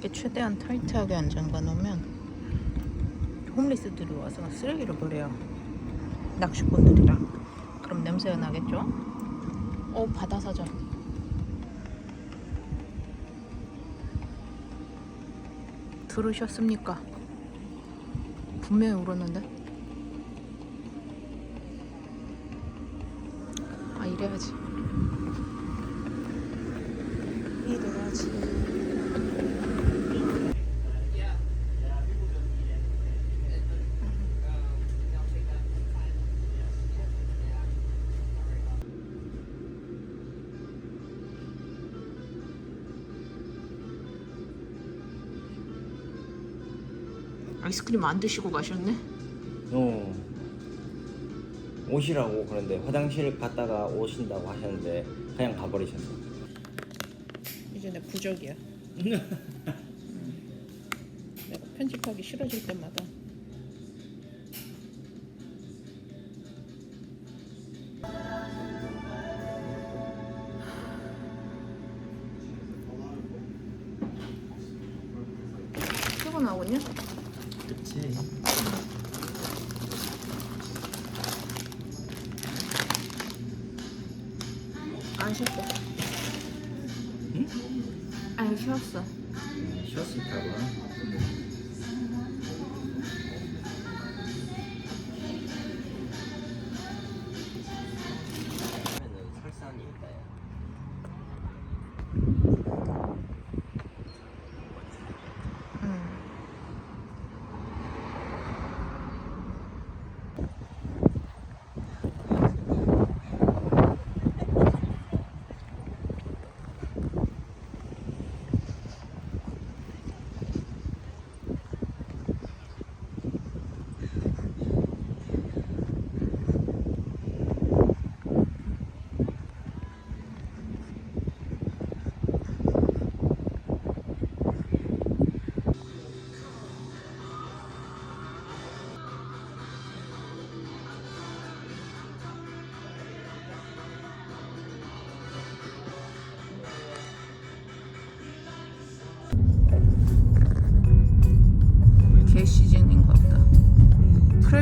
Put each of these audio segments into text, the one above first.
이렇게 최대한 타이트하게 안 잠가 놓으면 홈리스들이 와서 쓰레기를 버려요. 낚시꾼들이랑. 그럼 냄새가 나겠죠? 어, 바다 사자. 들으셨습니까? 분명히 울었는데. 아, 이래야지. 이래야지. 아이스크림 안 드시고 가셨네? 어. 오시라고 그런데 화장실 갔다가 오신다고 하셨는데 그냥 가버리셨어. 이제 내 부적이야. 음. 내가 편집하기 싫어질 때마다 쉬었어. 안 쉬었어. 쉬었을까 봐.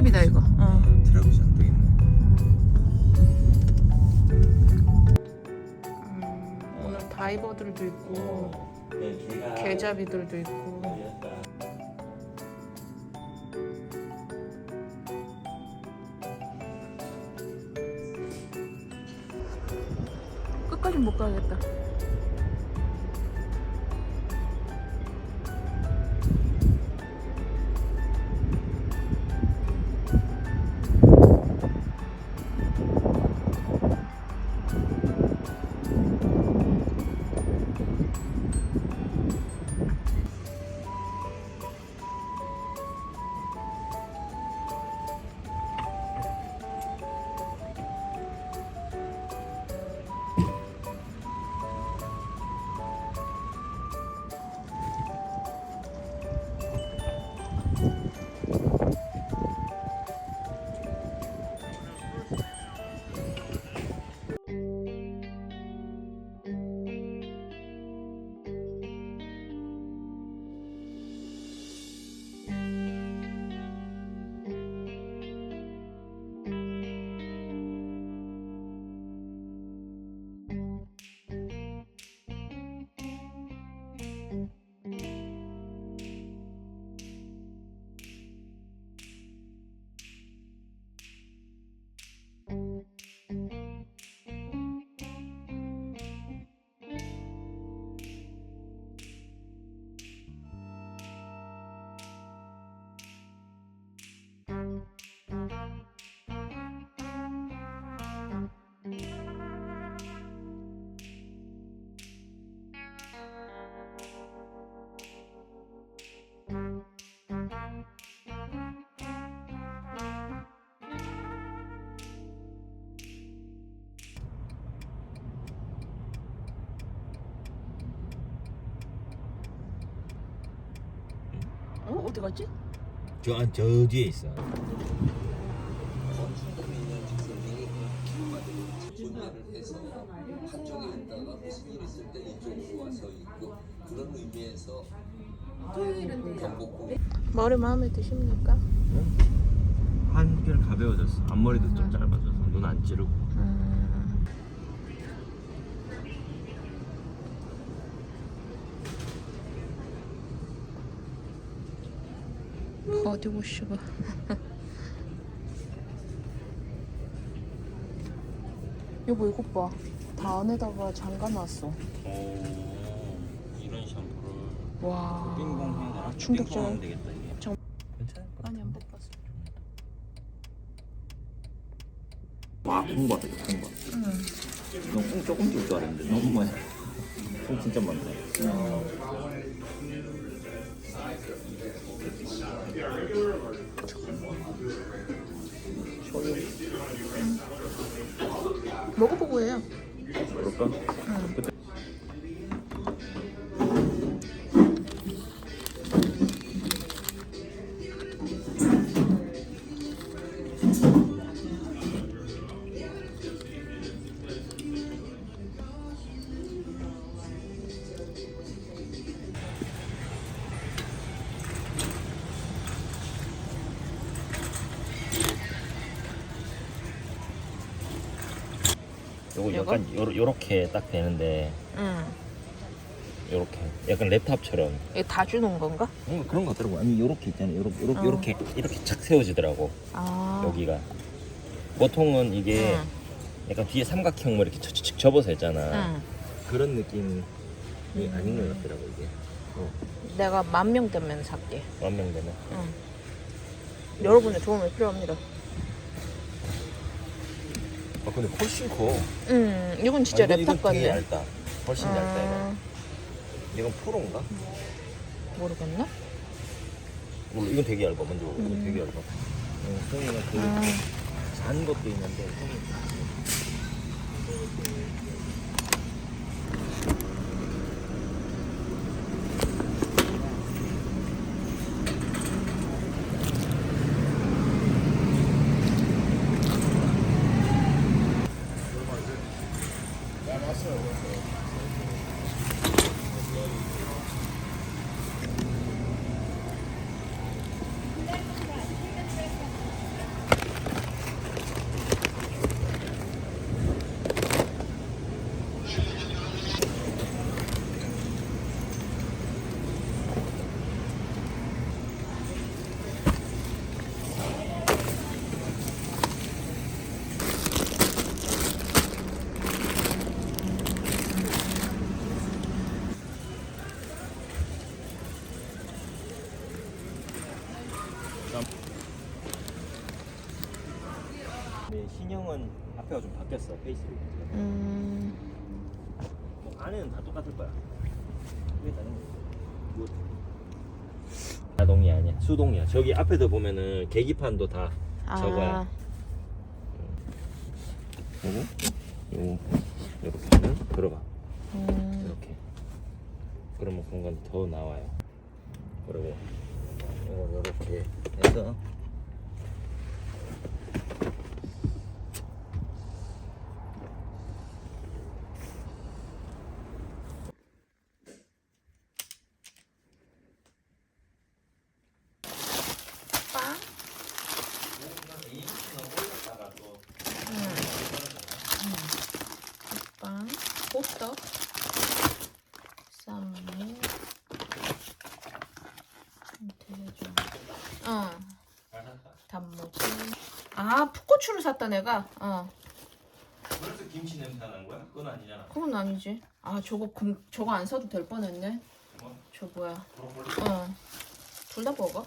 크랩이다 이거. 어. 드라그션도 있네. 음, 오늘 다이버들도 있고 네, 개잡이들도 있고. 끝까지 못 가겠다. 어 어디 갔지? 저, 저 뒤에 있어. 한쪽에 있다가 무슨 일 있을 때 이쪽으로 와서 있고 그런 의미에서 머리 마음에 드십니까? 한결 가벼워졌어. 앞머리도 좀 짧아져서 눈 안 찌르고. 음. 버디워시가 여보 이것 봐. 다 안에다가 잠가놨어. 오 이런 샴푸를 와. 빙봉해서 충격적. 빙봉하면 되겠다 이게. 정- 괜찮을 것 아니 안. 바빴어. 와 통과 통과. 응. 너무 뽕 조금 줄줄 알았는데 너무 많이. 뽕 진짜 많다. you. 먹어보고 해요. 그럴까? 응. 요거 요거? 약간 요러, 요렇게 딱 되는데 응. 요렇게 약간 랩탑처럼 이거 다 주는 건가? 어, 그런 거 같더라고 아니 요렇게 있잖아 요렇게 요렇게 어. 요렇게 이렇게 착 세워지더라고 아. 여기가 보통은 이게 응. 약간 뒤에 삼각형 뭐 이렇게 척척 접어서 있잖아 응. 그런 느낌이 아닌 것 같더라고 이게 어, 내가 만 명 되면 살게. 완명되면 응. 여러분의 도움이 필요합니다. 아 근데 훨씬 커 응. 이건 진짜 아, 이건- 이건 랩탑 되게 같네. 얇다 훨씬 얇다 아, 이건 이건 프로인가? 모르겠네. 몰라 이건 되게 얇아 먼저 이건 음. 되게 얇아 어, 송이가 되게 아, 잔 것도 있는데 송이 すごい。 앞에가 좀 바뀌었어 페이스리프트 음, 뭐 안에는 다 똑같을 거야. 위에 다른 거 뭐. 자동이 아니야. 수동이야. 저기 앞에도 보면은 계기판도 다 아, 저거야. 요거? 요거 이렇게 하면 들어가. 음, 이렇게. 그러면 공간 더 나와요. 그리고 이렇게 해서 쌈미, 되게 좀, 어, 단무지. 아, 풋고추를 샀다 내가. 어, 그래서 김치 냄새 나는 거야? 그건 아니잖아 그건 아니지. 아, 저거 금, 저거 안 사도 될 뻔했네. 뭐? 저 뭐야? 브로콜리 어, 둘 다 먹어.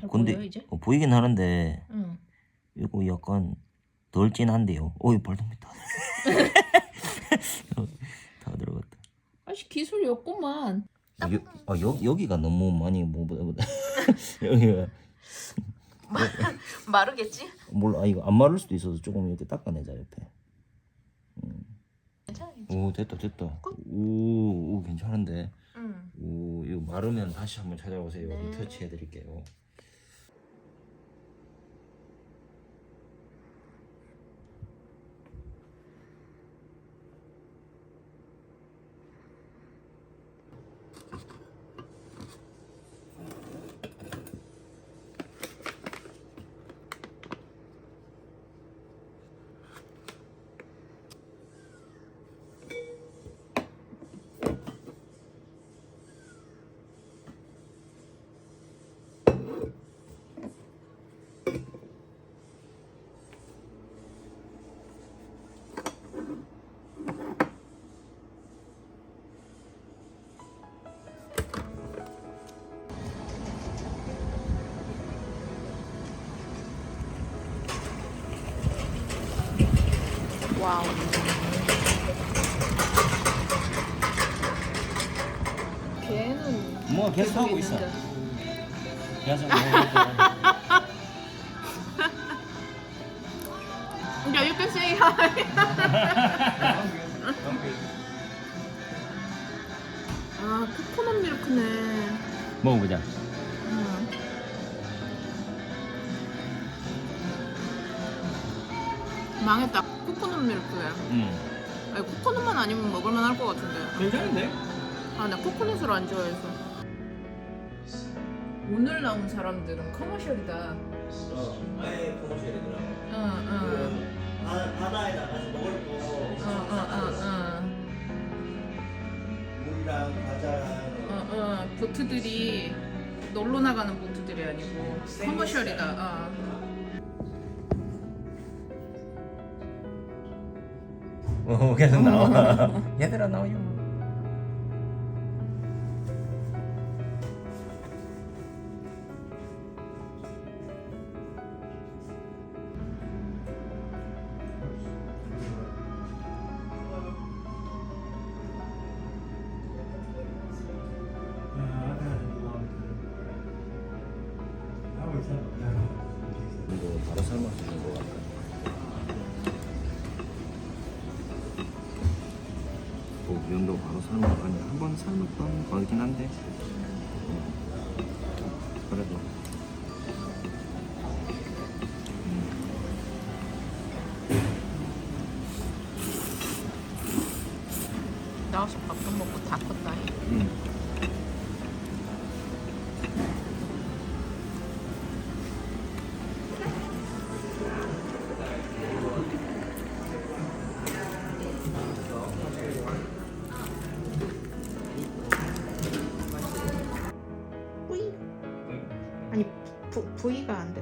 잘 보여 이제? 어, 보이긴 하는데 응. 이거 약간 덜 진한데요. 어이 발동이 다, 다 들어갔다. 아씨 기술이 없구만. 여, 아, 여, 여기가 너무 많이 뭐 뭐보다 여기가 마르겠지? 몰라 아, 이거 안 마를 수도 있어서 조금 이렇게 닦아내자 옆에 괜찮아. 오 됐다 됐다 오, 오 괜찮은데 응. 오 이거 마르면 다시 한번 찾아오세요 네. 리터치 해드릴게요 와우. 걔는 뭐 계속 하고 있어. 계속 뭐 Yeah, you can say hi. 아, 코코넛 밀크네. 먹어보자 음. 망했다. 코코넛 밀크야. 응 아니, 코코넛만 아니면 먹을만 할 것 같은데. 괜찮은데? 아, 나 코코넛을 안 좋아해서. 오늘 나온 사람들은 커머셜이다. 어 아예 커머셜이더라고 응, 응. 바다에다 가서 먹을 거 어, 어, 어, 어. 물이랑 과자랑 어, 어. 보트들이 놀러 나가는 보트들이 아니고 커머셜이다. 어. 어 계속 나와 얘들아 나와요 이 어, 면도 바로 삶아 아니 한번 삶았던 거긴 한데. 어, 그래도 부, 부위가 안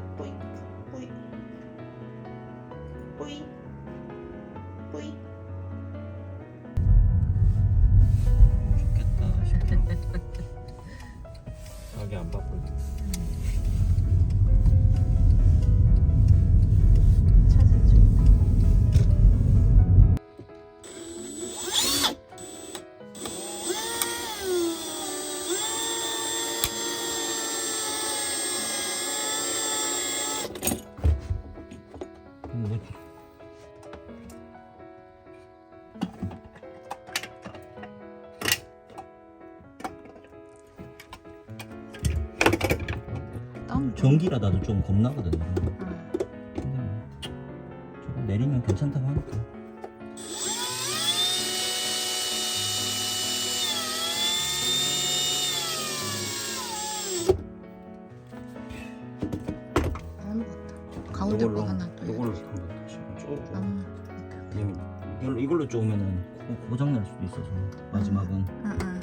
땀. 전기라 나도 좀 겁나거든요 응. 근데 뭐 조금 내리면 괜찮다고 하니까 아무것도. 가운데 거 하나 더. 이걸로 한번 다시 쪼고 아, 왜냐면 이걸로, 이걸로 쪼으면은 고- 고장 날 수도 있어서 마지막은 응, 응.